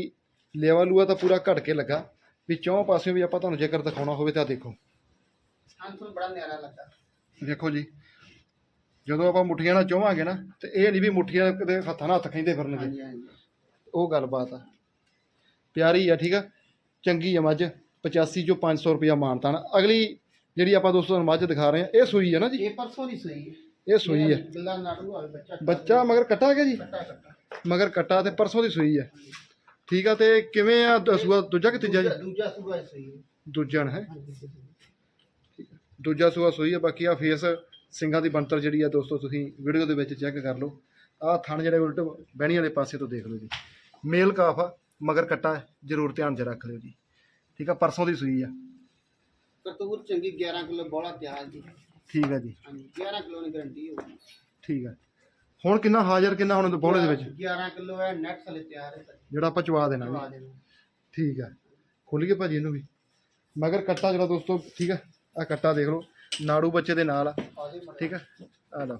ਲੇਵਾ ਲੂਆ ਤਾਂ ਪੂਰਾ ਘਟ ਕੇ ਲੱਗਾ। ਵੀ ਚੌਂ ਪਾਸਿਓਂ ਵੀ ਆਪਾਂ ਤੁਹਾਨੂੰ ਜੇਕਰ ਦਿਖਾਉਣਾ ਹੋਵੇ ਤਾਂ ਦੇਖੋ। ਹਾਂ ਤੁਹਾਨੂੰ ਬੜਾ ਨਿਆਰਾ ਲੱਗਾ ਦੇਖੋ ਜੀ ਜਦੋਂ ਆਪਾਂ ਮੁੱਠੀਆਂ ਨਾਲ ਚੋਵਾਂਗੇ ਨਾ ਤੇ ਇਹ ਨਹੀਂ ਵੀ ਮੁੱਠੀਆਂ ਕਿਤੇ ਹੱਥਾਂ ਨਾਲ ਹੱਥ ਖੈਂਦੇ ਫਿਰਨਗੇ ਉਹ ਗੱਲਬਾਤ ਆ। ਪਿਆਰੀ ਆ ਠੀਕ ਆ? ਚੰਗੀ ਆ ਮੱਝ 85 ਚੋਂ 500 ਰੁਪਇਆ ਮਾਨਤਾਨ ਅਗਲੀ ਜਿਹੜੀ ਆਪਾਂ ਦੋਸਤੋ ਮੱਝ ਦਿਖਾ ਰਹੇ ਆ ਇਹ ਸੂਈ ਆ ਨਾ ਜੀ? ਇਹ ਪਰਸੋਂ ਦੀ ਸਹੀ ਹੈ। ਇਹ ਸੂਈ ਆਵੇ ਬੱਚਾ ਮਗਰ ਕੱਟਾ ਗਿਆ ਜੀ? ਮਗਰ ਕੱਟਾ ਤੇ ਪਰਸੋਂ ਦੀ ਸੂਈ ਆ। ਠੀਕ ਆ ਤੇ ਕਿਵੇਂ ਆ? ਦਸੂਆ ਦੂਜਾ ਕਿ ਤੀਜਾ ਜੀ ਦੂਜਾ- ਦੂਜਾ ਸੂਬਾ ਸਹੀ ਹੈ। ਦੂਜਾ ਹੈ। ਹਾਂਜੀ ਦੂਜਾ ਸੂਆ ਸੂਈ ਆ ਬਾਕੀ ਆ ਫੇਸ ਸਿੰਘਾਂ ਦੀ ਬੰਤਰ ਜਿਹੜੀ ਆ ਦੋਸਤੋ ਤੁਸੀਂ ਵੀਡੀਓ ਦੇ ਵਿੱਚ ਚੈੱਕ ਕਰ ਲਓ। ਆਹ ਥਣ ਜਿਹੜੇ ਉਲਟ ਬਹਿਣੀ ਵਾਲੇ ਪਾਸੇ ਤੋਂ ਦੇਖ ਲਓ ਜੀ। ਮੇਲ ਕਾਫ ਆ ਮਗਰ ਕੱਟਾ ਹੈ, ਜ਼ਰੂਰ ਧਿਆਨ 'ਚ ਰੱਖ ਲਿਓ ਜੀ। ਠੀਕ ਆ ਪਰਸੋਂ ਦੀ ਸੂਈ ਆ। ਕਰਤੂਰ ਚੰਗੀ 11 ਕਿਲੋ ਬੋਲਾ ਤਿਆਰ ਦੀ ਠੀਕ ਆ ਜੀ। ਹਾਂਜੀ 11 ਕਿਲੋ ਦੀ ਗਰੰਟੀ ਹੋਊਗੀ। ਠੀਕ ਆ। ਹੁਣ ਕਿੰਨਾ ਹਾਜ਼ਰ ਕਿੰਨਾ ਹੁਣ ਬੋਲੇ ਦੇ ਵਿੱਚ? 11 ਕਿਲੋ ਹੈ ਨੈਟ ਥਲੇ ਤਿਆਰ ਹੈ ਜਿਹੜਾ ਆਪਾਂ ਚਵਾ ਦੇਣਾ ਕਰਵਾ ਵੀ ਦੇਣਾ। ਠੀਕ ਆ ਖੋਲੀਏ ਭਾਜੀ ਇਹਨੂੰ ਵੀ। ਮਗਰ ਕੱਟਾ ਜਿਹੜਾ ਦੋਸਤੋ ਠੀਕ ਆ ਆ ਕੱਟਾ ਦੇਖ ਲਓ। ਨਾੜੂ ਬੱਚੇ ਦੇ ਨਾਲ ਆ। ਆਦੇ ਮੜਾ ਠੀਕ ਆ ਆ ਲਓ।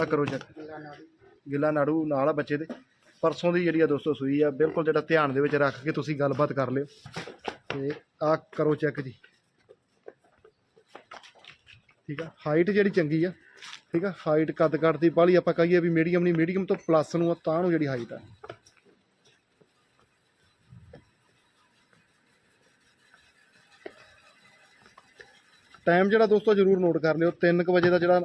ਆ ਕਰੋ ਚੈੱਕ। ਮੇਰਾ ਨਾਮ ਗਿੱਲਾ ਨਾੜੂ ਨਾਲ ਆ ਬੱਚੇ ਦੇ। ਪਰਸੋਂ ਦੀ ਜਿਹੜੀ ਆ ਦੋਸਤੋ ਸੂਈ ਆ ਬਿਲਕੁਲ ਜਿਹੜਾ ਧਿਆਨ ਦੇ ਵਿੱਚ ਰੱਖ ਕੇ ਤੁਸੀਂ ਗੱਲਬਾਤ ਕਰ ਲਿਓ। ਤੇ ਆ ਕਰੋ ਚੈੱਕ ਜੀ। ਠੀਕ ਆ। ਹਾਈਟ ਜਿਹੜੀ ਚੰਗੀ ਆ ਠੀਕ ਆ ਹਾਈਟ ਕੱਦ ਕੱਦ ਦੀ ਬਾਹਲੀ ਆਪਾਂ ਕਹੀਏ ਵੀ ਮੀਡੀਅਮ ਨਹੀਂ ਮੀਡੀਅਮ ਤੋਂ ਪਲੱਸ ਨੂੰ ਆ ਤਾਂ ਨੂੰ ਜਿਹੜੀ ਹਾਈਟ ਆ। ਟਾਈਮ ਜਿਹੜਾ ਦੋਸਤੋ ਜਰੂਰ ਨੋਟ ਕਰ ਲਿਓ 3 ਵਜੇ ਦਾ ਜਿਹੜਾ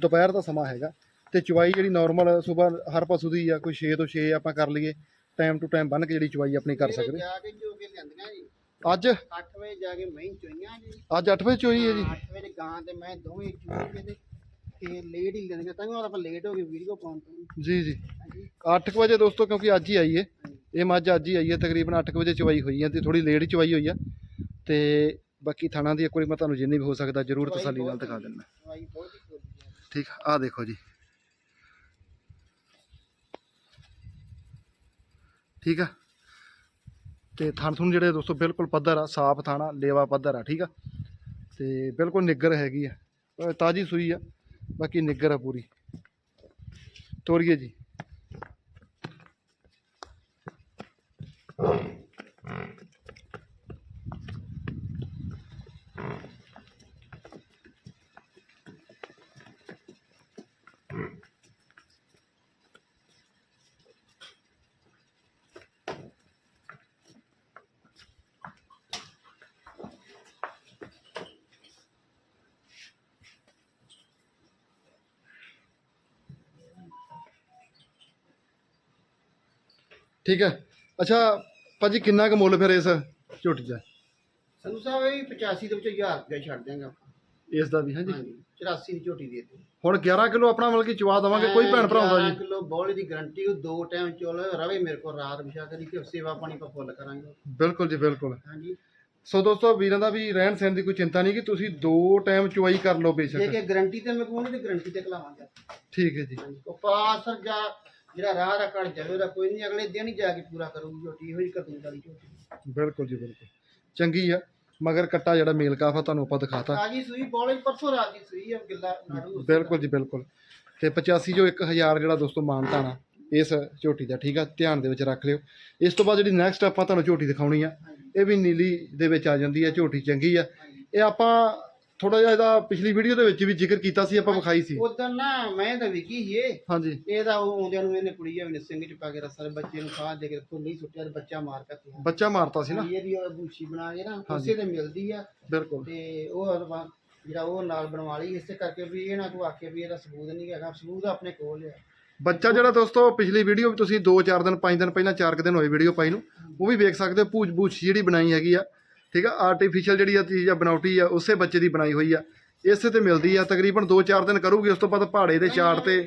ਦੁਪਹਿਰ ਦਾ ਸਮਾਂ ਹੈਗਾ ਤੇ ਚੁਵਾਈ ਜਿਹੜੀ ਨਾਰਮਲ ਸਵੇਰ ਹਰ ਪਸ਼ੂ ਦੀ ਆ ਕੋਈ 6 ਤੋਂ 6 ਆਪਾਂ ਕਰ ਲਈਏ ਟਾਈਮ ਟੂ ਟਾਈਮ ਬੰਨ ਕੇ ਜਿਹੜੀ ਚੁਵਾਈ ਆਪਣੀ ਕਰ ਸਕਦੇ। ਜਾ ਕੇ ਜੋ ਕੇ ਲਿਆਂਦੀਆਂ ਜੀ। ਅੱਜ? 8 ਵਜੇ ਜਾ ਕੇ ਮੈਂ ਚੋਈਆਂ ਜੀ। ਅੱਜ 8 ਵਜੇ ਚੋਈ ਹੈ ਜੀ। 8 ਵਜੇ ਗਾਂ ਤੇ ਮੈਂ ਦੋਵੇਂ ਚੋਈ ਕੇ ਤੇ ਤੇ ਲੇਟ ਹੀ ਲੈਂਦੀਆਂ ਤਾਂ ਉਹ ਆਪਾਂ ਲੇਟ ਹੋ ਗਏ ਵੀਡੀਓ ਪਾਉਣ ਤੋਂ। ਜੀ ਜੀ। ਹਾਂਜੀ। 8 ਵਜੇ ਦੋਸਤੋ ਕਿਉਂਕਿ ਅੱਜ ਹੀ ਆਈ ਹੈ ਇਹ ਮੱਝ ਅੱਜ ਹੀ ਆਈ ਹੈ ਤਕਰੀਬਨ 8 ਵਜੇ ਚਵਾਈ ਹੋਈ ਹੈ ਤੇ ਥੋੜੀ ਲੇਟ ਹੀ ਚਵਾਈ ਹੋਈ ਆ। ਤੇ ਬਾਕੀ ਥਾਣਾ ਦੀ ਇੱਕ ਵਾਰੀ ਮੈਂ ਤੁਹਾਨੂੰ ਜਿੰਨੀ ਵੀ ਹੋ ਸਕਦਾ ਜ਼ਰੂਰ ਤਸੱਲੀ ਨਾਲ ਦਿਖਾ ਦਿੰਦਾ। ਠੀਕ ਆ ਦੇਖੋ ਜੀ। ਠੀਕ ਆ। ਤੇ ਥਣ ਥੁਣ ਜਿਹੜੇ ਦੋਸਤੋ ਬਿਲਕੁਲ ਪੱਧਰ ਆ ਸਾਫ਼ ਥਾਣਾ ਲੇਵਾ ਪੱਧਰ ਆ ਠੀਕ ਆ। ਤੇ ਬਿਲਕੁਲ ਨਿੱਗਰ ਹੈਗੀ ਆ ਤਾਜ਼ੀ ਸੂਈ ਆ। ਬਾਕੀ ਨਿੱਗਰ ਆ ਪੂਰੀ। ਤੋਰੀਏ ਜੀ। ਠੀਕ ਹੈ। ਅੱਛਾ ਭਾਜੀ ਕਿੰਨਾ ਕੁ ਮੁੱਲ ਫਿਰ ਇਸ ਝੋਟੀ ਦਾ? ਸੰਧੂ ਸਾਹਿਬ ਇਹ 85 ਦੇ ਵਿੱਚੋਂ 1000 ਰੁਪਏ ਛੱਡ ਦਿਆਂਗਾ ਇਸ ਦਾ ਵੀ ਹਾਂਜੀ। ਹਾਂਜੀ 84 ਦੀ ਝੋਟੀ ਦੇ ਦੇ ਹੁਣ 11 ਕਿਲੋ ਆਪਣਾ ਮਤਲਬ ਕਿ ਚਵਾ ਦਵਾਂਗੇ ਕੋਈ ਭੈਣ ਭਰਾ ਹੁੰਦਾ ਜੀ। ਕਿਲੋ ਬੋਲੀ ਦੀ ਗਰੰਟੀ ਉਹ ਦੋ ਟਾਈਮ ਚੋਲ ਰਵੇ ਮੇਰੇ ਕੋਲ ਰਾਤ ਵਿਛਾ ਕਰੀ ਤੇ ਸੇਵਾ ਪਾਣੀ ਪਾ ਫੁੱਲ ਕਰਾਂਗੇ। ਬਿਲਕੁਲ ਜੀ ਬਿਲਕੁਲ। ਹਾਂਜੀ। ਸੋ ਦੋਸਤੋ ਵੀਰਾਂ ਦਾ ਵੀ ਰਹਿਣ ਸਹਿਣ ਦੀ ਕੋਈ ਚਿੰਤਾ ਨਹੀਂ ਕਿ ਤੁਸੀਂ ਦੋ ਟਾਈਮ ਚੁਆਈ ਕਰ ਲਓ ਜੇ ਬੇਸ਼ੱਕ। ਕਿ ਗਰੰਟੀ ਤੇ ਮੈਂ ਕੋਣੀ ਤੇ ਗਰੰਟੀ ਤੇ ਕਲਾਵਾਂਗੇ। ਠੀਕ ਹੈ ਜੀ। ਹਾਂਜੀ ਉਹ ਪਾਸ ਜਾ ਜਿਹੜਾ ਰਾਹ ਰਕੜ ਜਾਵੇ ਉਹਦਾ ਕੋਈ ਨਹੀਂ ਅਗਲੇ ਦਿਨ ਹੀ ਜਾ ਕੇ ਪੂਰਾ ਕਰੂਗੀ ਝੋਟੀ ਇਹੋ ਹੀ ਕਰਨੀ ਵਾਲੀ ਝੋਟੀ। ਬਿਲਕੁਲ ਜੀ ਬਿਲਕੁਲ। ਚੰਗੀ ਆ ਮਗਰ ਕੱਟਾ ਜਿਹੜਾ ਮੇਲ ਕਾਫਾ ਤੁਹਾਨੂੰ ਆਪਾਂ ਦਿਖਾਤਾ। ਤਾਜੀ ਸੂਈ ਬੋਲੇ ਪਰਸੋਂ ਰਾਤ ਦੀ ਸੂਈ ਆ ਗਿੱਲਾ ਨਾੜੂ ਬਿਲਕੁਲ ਜੀ ਬਿਲਕੁਲ। ਤੇ 85 ਜੋ 1000 ਜਿਹੜਾ ਦੋਸਤੋ ਮਾਨਤਾ ਨਾ ਇਸ ਝੋਟੀ ਦਾ ਠੀਕ ਆ? ਧਿਆਨ ਦੇ ਵਿੱਚ ਰੱਖ ਲਿਓ। ਇਸ ਤੋਂ ਬਾਅਦ ਜਿਹੜੀ ਨੈਕਸਟ ਆਪਾਂ ਤੁਹਾਨੂੰ ਝੋਟੀ ਦਿਖਾਉਣੀ ਆ ਇਹ ਵੀ ਨੀਲੀ ਦੇ ਵਿੱਚ ਆ ਜਾਂਦੀ ਆ ਝੋਟੀ ਚੰਗੀ ਆ। ਇਹ ਆਪਾਂ ਥੋੜਾ ਜਿਹਾ ਇਹਦਾ ਪਿਛਲੀ ਵੀਡੀਓ ਦੇ ਵਿੱਚ ਵੀ ਜ਼ਿਕਰ ਕੀਤਾ ਸੀ ਆਪਾਂ ਵਿਖਾਈ ਸੀ। ਉਦੋਂ ਨਾ ਮੈਂ ਤਾਂ ਵਿਕੀ ਇਹ। ਹਾਂਜੀ। ਇਹਦਾ ਉਹ ਆਉਂਦਿਆਂ ਨੂੰ ਇਹਨੇ ਕੁੜੀ ਆ ਵੀ ਸਿੰਘ ਚ ਪਾ ਕੇ ਰਸਾ ਬੱਚੇ ਨੂੰ ਖਾਹ ਦੇ ਕੇ ਖੁੱਲੀ ਸੁੱਟਿਆ ਤੇ ਬੱਚਾ ਮਾਰ ਕੇ ਬੱਚਾ ਮਾਰਤਾ ਸੀ ਨਾ? ਇਹਦੀ ਉਹ ਬੂਛੀ ਬਣਾ ਕੇ ਨਾ। ਉਸੇ ਤੇ ਮਿਲਦੀ ਆ। ਬਿਲਕੁਲ। ਤੇ ਉਹ ਜਿਹੜਾ ਉਹ ਨਾਲ ਬਣਵਾ ਲਈ ਇਸੇ ਕਰਕੇ ਵੀ ਇਹ ਨਾ ਕੋ ਆਖੇ ਵੀ ਇਹਦਾ ਸਬੂਤ ਨਹੀਂ ਹੈਗਾ ਸਬੂਤ ਆਪਣੇ ਕੋਲ ਆ। ਬੱਚਾ ਜਿਹੜਾ ਦੋਸਤੋ ਪਿਛਲੀ ਵੀਡੀਓ ਵੀ ਤੁਸੀਂ 2-4 ਦਿਨ 5 ਦਿਨ ਪਹਿਲਾਂ 4 ਦਿਨ ਹੋਏ ਵੀਡੀਓ ਪਾਈ ਨੂੰ ਉਹ ਵੀ ਵੇਖ ਸਕਦੇ ਹੋ ਪੂਛ ਪੂਛ ਜਿਹੜੀ ਬਣਾਈ ਹੈਗੀ ਆ। ਠੀਕ ਆ ਆਰਟੀਫੀਸ਼ੀਅਲ ਜਿਹੜੀ ਆ ਚੀਜ਼ ਆ, ਬਣਾਉਟੀ ਆ, ਉਸੇ ਬੱਚੇ ਦੀ ਬਣਾਈ ਹੋਈ ਆ। ਇਸੇ ਤੇ ਮਿਲਦੀ ਆ, ਤਕਰੀਬਨ 2-4 ਦਿਨ ਕਰੂਗੀ, ਉਸ ਤੋਂ ਬਾਅਦ ਪਹਾੜੇ ਦੇ ਚਾੜ ਤੇ।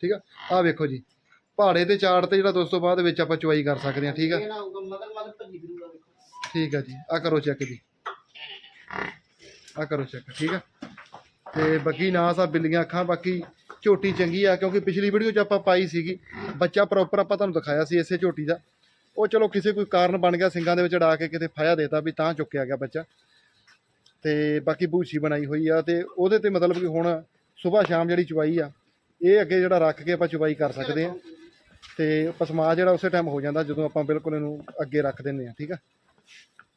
ਠੀਕ ਆ ਆ ਵੇਖੋ ਜੀ। ਪਹਾੜੇ ਤੇ ਚਾੜ ਤੇ ਜਿਹੜਾ ਦੋਸਤੋ ਬਾਅਦ ਵਿੱਚ ਆਪਾਂ ਚੁਆਈ ਕਰ ਸਕਦੇ ਹਾਂ ਠੀਕ ਆ? ਠੀਕ ਆ ਜੀ ਆ ਕਰੋ ਚੈੱਕ ਜੀ। ਆ ਕਰੋ ਚੈੱਕ ਠੀਕ ਆ? ਤੇ ਬਾਕੀ ਨਾ ਸਾ ਬਿੱਲੀਆਂ ਅੱਖਾਂ, ਬਾਕੀ ਝੋਟੀ ਚੰਗੀ ਆ, ਕਿਉਂਕਿ ਪਿਛਲੀ ਵੀਡੀਓ 'ਚ ਆਪਾਂ ਪਾਈ ਸੀਗੀ। ਬੱਚਾ ਪ੍ਰੋਪਰ ਆਪਾਂ ਤੁਹਾਨੂੰ ਦਿਖਾਇਆ ਸੀ ਇਸੇ ਝੋਟੀ ਦਾ। ਉਹ ਚਲੋ ਕਿਸੇ ਕੋਈ ਕਾਰਨ ਬਣ ਗਿਆ, ਸਿੰਘਾਂ ਦੇ ਵਿੱਚ ਅੜਾ ਕੇ ਕਿਤੇ ਫਾਇਆ ਦੇਤਾ ਵੀ ਤਾਂ ਚੁੱਕਿਆ ਗਿਆ ਬੱਚਾ। ਤੇ ਬਾਕੀ ਬੂਛੀ ਬਣਾਈ ਹੋਈ ਆ ਤੇ ਉਹਦੇ ਤੇ ਮਤਲਬ ਕਿ ਹੁਣ ਸਵੇਰ ਸ਼ਾਮ ਜਿਹੜੀ ਚਵਾਈ ਆ, ਇਹ ਅੱਗੇ ਜਿਹੜਾ ਰੱਖ ਕੇ ਆਪਾਂ ਚਵਾਈ ਕਰ ਸਕਦੇ ਆ। ਤੇ ਪਸਮਾ ਜਿਹੜਾ ਉਸੇ ਟਾਈਮ ਹੋ ਜਾਂਦਾ ਜਦੋਂ ਆਪਾਂ ਬਿਲਕੁਲ ਇਹਨੂੰ ਅੱਗੇ ਰੱਖ ਦਿੰਦੇ ਆ, ਠੀਕ ਆ?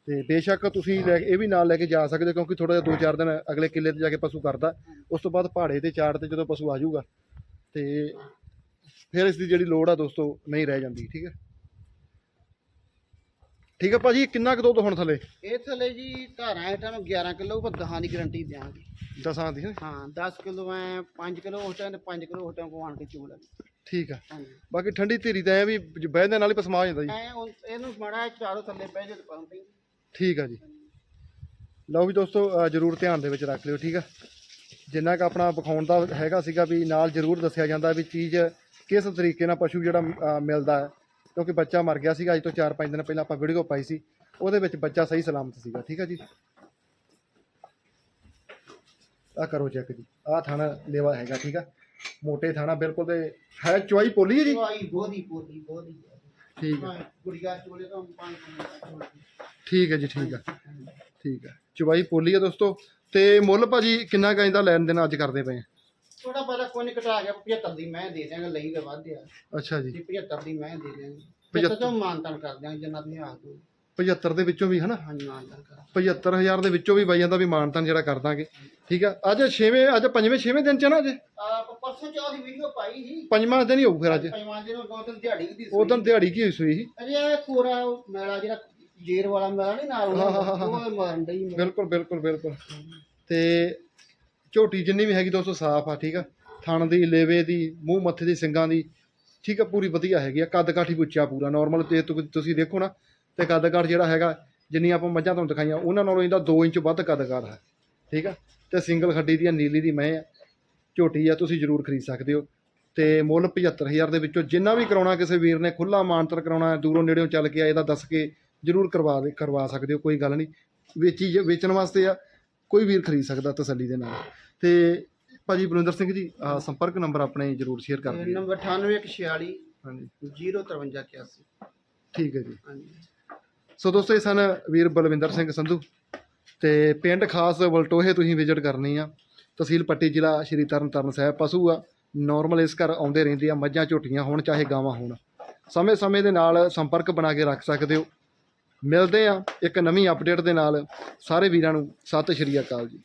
ਤੇ ਬੇਸ਼ੱਕ ਤੁਸੀਂ ਲੈ ਇਹ ਵੀ ਨਾਲ ਲੈ ਕੇ ਜਾ ਸਕਦੇ ਹੋ ਕਿਉਂਕਿ ਥੋੜਾ ਜਿਹਾ ਦੋ ਚਾਰ ਦਿਨ ਅਗਲੇ ਕਿੱਲੇ ਤੇ ਜਾ ਕੇ ਪਸ਼ੂ ਕਰਦਾ। ਉਸ ਤੋਂ ਬਾਅਦ ਪਹਾੜੇ ਤੇ ਚਾੜ ਤੇ ਜਦੋਂ ਪਸ਼ੂ ਆ ਜਾਊਗਾ, ਤੇ ਫਿਰ ਇਸ ਦੀ ਜਿਹੜੀ ਲੋੜ ਆ ਦੋਸਤੋ, ਨਹੀਂ ਰਹਿ ਜਾਂਦੀ, ਠੀਕ ਹੈ ਠੀਕ ਹੈ ਭਾਜੀ ਕਿੰਨਾ ਕੁ ਦੁੱਧ ਹੁਣ ਥੱਲੇ? ਇਹ ਥੱਲੇ ਜੀ ਧਾਰਾਂ ਹੇਠਾਂ ਨੂੰ 11 ਕਿਲੋ ਪਰ ਦਹਾਂ ਦੀ ਗਾਰੰਟੀ ਦਿਆਂਗੇ। ਦਸਾਂ ਦੀ ਹੈਂ? ਹਾਂ 10 ਕਿਲੋ ਐ 5 ਕਿਲੋ ਉਸ ਟਾਈਮ ਤੇ 5 ਕਿਲੋ ਉਸ ਟਾਈਮ ਕੋ ਆਣ ਕੇ ਚੋਲ ਠੀਕ ਆ। ਹਾਂਜੀ। ਬਾਕੀ ਠੰਡੀ ਧੀਰੀ ਤਾਂ ਐ ਵੀ ਬਹਿਦੇ ਨਾਲ ਹੀ ਪਸਮਾ ਜਾਂਦਾ ਜੀ। ਐ ਇਹਨੂੰ ਮਾੜਾ ਚਾਰੋ ਥੱਲੇ ਪੈ ਜੇ ਤੇ ਪਾਉਂਦੇ ਠੀਕ ਆ ਜੀ। ਲਓ ਵੀ ਦੋਸਤੋ ਅ, ਜ਼ਰੂਰ ਧਿਆਨ ਦੇ ਵਿੱਚ ਰੱਖ ਲਿਓ ਠੀਕ ਆ? ਜਿੰਨਾ ਕੁ ਆਪਣਾ ਵਿਖਾਉਣ ਦਾ ਹੈਗਾ ਸੀਗਾ ਵੀ ਨਾਲ ਜ਼ਰੂਰ ਦੱਸਿਆ ਜਾਂਦਾ ਵੀ ਚੀਜ਼ ਕਿਸ ਤਰੀਕੇ ਨਾਲ ਪਸ਼ੂ ਜਿਹੜਾ ਅ, ਮਿਲਦਾ ਹੈ। ਕਿਉਂਕਿ ਬੱਚਾ ਮਰ ਗਿਆ ਸੀਗਾ ਅੱਜ ਤੋਂ 4-5 ਦਿਨ ਪਹਿਲਾਂ ਆਪਾਂ ਵੀਡੀਓ ਪਾਈ ਸੀ। ਉਹਦੇ ਵਿੱਚ ਬੱਚਾ ਸਹੀ ਸਲਾਮਤ ਸੀਗਾ ਠੀਕ ਆ ਜੀ? ਆ ਕਰੋ ਚੈੱਕ ਜੀ। ਆ ਥਾਣਾ ਲੇਵਾ ਹੈਗਾ ਠੀਕ ਆ? ਮੋਟੇ ਥਾਣਾ ਬਿਲਕੁਲ ਤੇ ਹੈ ਚੁਆਈ ਪੋਲੀ ਹੈ ਜੀ? ਚੁਆਈ ਬੋਦੀ ਬੋਦੀ ਬੋਦੀ ਠੀਕ ਆ। ਗੁੜੀਆ ਚੋਲੇ ਤੋਂ ਪੰਜ ਠੀਕ ਹੈ ਜੀ ਠੀਕ ਆ। ਠੀਕ ਆ। ਚੁਆਈ ਪੋਲੀ ਆ ਦੋਸਤੋ। ਤੇ ਮੁੱਲ ਭਾਜੀ ਕਿੰਨਾ ਕੁ ਇਹਦਾ ਲੈਣ ਦੇਣ ਅੱਜ ਕਰਦੇ ਪਏ ਆ? ਕੋਈ ਘਟਾ ਗਿਆ 75 ਦੀ ਮੈਂ ਦੇ ਦਿਆਂਗਾ ਲਈ ਤਾਂ ਵੱਧ ਆ। ਅੱਛਾ ਜੀ। ਜੀ 75 ਦੀ ਮੈਂ ਦੇ ਦਿਆਂਗੇ। 75 75 ਤੋਂ ਮਾਨਤਨ ਕਰ ਦਿਆਂਗੇ ਜੰਨਤ ਨੇ ਆ ਦੋ 75 ਦੇ ਵਿੱਚੋਂ ਵੀ ਹਨਾ? ਹਾਂਜੀ ਮਾਨਤਨ ਕਰ। 75000 ਦੇ ਵਿੱਚੋਂ ਵੀ ਬਾਈਆਂ ਦਾ ਵੀ ਮਾਨਤਨ ਜਿਹੜਾ ਕਰ ਦਾਂਗੇ। ਠੀਕ ਆ? ਅੱਜ 6ਵੇਂ ਅੱਜ ਪੰਜਵੇਂ 6ਵੇਂ ਦਿਨ ਚ ਨਾ ਅੱਜ? ਆ ਪਰਸੋਂ ਚੌਥ ਦੀ ਵੀਡੀਓ ਪਾਈ ਸੀ। ਪੰਜਵਾਂ ਦਿਨ ਹੀ ਹੋਊ ਫਿਰ ਅੱਜ। ਪੰਜਵਾਂ ਦਿਨ ਦੋ ਦਿਨ ਦਿਹਾੜੀ ਦੀ ਸੀ। ਉਦੋਂ ਦਿਹਾੜੀ ਕੀ ਹੋਈ ਸੂਈ ਸੀ? ਅਜੇ ਇਹ ਕੋਰਾ ਮੇਲਾ ਜਿਹੜਾ ਜੇਰ ਵਾਲਾ ਮੇਲਾ ਨਹੀਂ ਨਾਲ। ਉਹ ਮਾਰਨ ਡਈ ਬਿਲਕੁਲ ਬਿਲਕੁਲ ਬਿਲਕੁਲ। ਤੇ ਝੋਟੀ ਜਿੰਨੀ ਵੀ ਹੈਗੀ ਦੋਸਤੋ ਸਾਫ਼ ਆ ਠੀਕ ਆ? ਥਣ ਦੀ ਲੇਵੇ ਦੀ ਮੂੰਹ ਮੱਥੇ ਦੀ ਸਿੰਗਾਂ ਦੀ ਠੀਕ ਆ ਪੂਰੀ ਵਧੀਆ ਹੈਗੀ ਆ ਕੱਦ ਕਾਠੀ ਪੁੱਛਿਆ ਪੂਰਾ ਨਾਰਮਲ ਤੇ ਤੁਸੀਂ ਦੇਖੋ ਨਾ ਤੇ ਕੱਦ ਕਾਠ ਜਿਹੜਾ ਹੈਗਾ ਜਿੰਨੀ ਆਪਾਂ ਮੱਝਾਂ ਤੁਹਾਨੂੰ ਦਿਖਾਈਆਂ ਉਹਨਾਂ ਨਾਲੋਂ ਇਹਦਾ 2 ਇੰਚ ਵੱਧ ਕੱਦ ਕਾਠ ਹੈ ਠੀਕ ਆ ਤੇ ਸਿੰਗਲ ਖੱਡੀ ਦੀ ਆ ਨੀਲੀ ਦੀ ਮੈਂ ਆ ਝੋਟੀ ਆ ਤੁਸੀਂ ਜ਼ਰੂਰ ਖਰੀਦ ਸਕਦੇ ਹੋ ਤੇ ਮੁੱਲ 75000 ਦੇ ਵਿੱਚੋਂ ਜਿੰਨਾ ਵੀ ਕਰਾਉਣਾ ਕਿਸੇ ਵੀਰ ਨੇ ਖੁੱਲਾ ਮਾਨਤਰ ਕਰਾਉਣਾ ਹੈ, ਦੂਰੋਂ ਨੇੜਿਓਂ ਚੱਲ ਕੇ ਆ ਇਹਦਾ ਦੱਸ ਕੇ ਜ਼ਰੂਰ ਕਰਵਾ ਦੇ ਕਰਵਾ ਸਕਦੇ ਹੋ ਕੋਈ ਗੱਲ ਨਹੀਂ ਵੇਚੀ ਵੇਚਣ ਵਾਸਤੇ ਆ ਕੋਈ ਵੀਰ ਖਰੀਦ ਸਕਦਾ ਤਸੱਲੀ ਦੇ ਨਾਲ ਤੇ ਭਾਜੀ ਬਲਵਿੰਦਰ ਸਿੰਘ ਜੀ ਆਹ ਸੰਪਰਕ ਨੰਬਰ ਆਪਣੇ ਜ਼ਰੂਰ ਸ਼ੇਅਰ ਕਰ ਦਿਓ। ਨੰਬਰ 9846 ਹਾਂਜੀ। 05381 ਠੀਕ ਹੈ ਜੀ। ਹਾਂਜੀ। ਸੋ ਦੋਸਤੋ ਇਹ ਸਨ ਵੀਰ ਬਲਵਿੰਦਰ ਸਿੰਘ ਸੰਧੂ ਤੇ ਪਿੰਡ ਖਾਸ ਵਲਟੋਹੇ ਤੁਸੀਂ ਵਿਜ਼ਿਟ ਕਰਨੀ ਆ। ਤਹਿਸੀਲ ਪੱਟੀ ਜ਼ਿਲ੍ਹਾ ਸ਼੍ਰੀ ਤਰਨਤਾਰਨ ਸਾਹਿਬ ਪਸ਼ੂ ਆ। ਨਾਰਮਲ ਇਸ ਘਰ ਆਉਂਦੇ ਰਹਿੰਦੇ ਆ ਮੱਝਾਂ ਝੋਟੀਆਂ ਹੋਣ ਚਾਹੇ ਗਾਵਾਂ ਹੋਣ। ਸਮੇਂ-ਸਮੇਂ ਦੇ ਨਾਲ ਸੰਪਰਕ ਬਣਾ ਕੇ ਰੱਖ ਸਕਦੇ ਹੋ। ਮਿਲਦੇ ਆ ਇੱਕ ਨਵੀਂ ਅਪਡੇਟ ਦੇ ਨਾਲ। ਸਾਰੇ ਵੀਰਾਂ ਨੂੰ ਸਤਿ ਸ਼੍ਰੀ ਅਕਾਲ ਜੀ।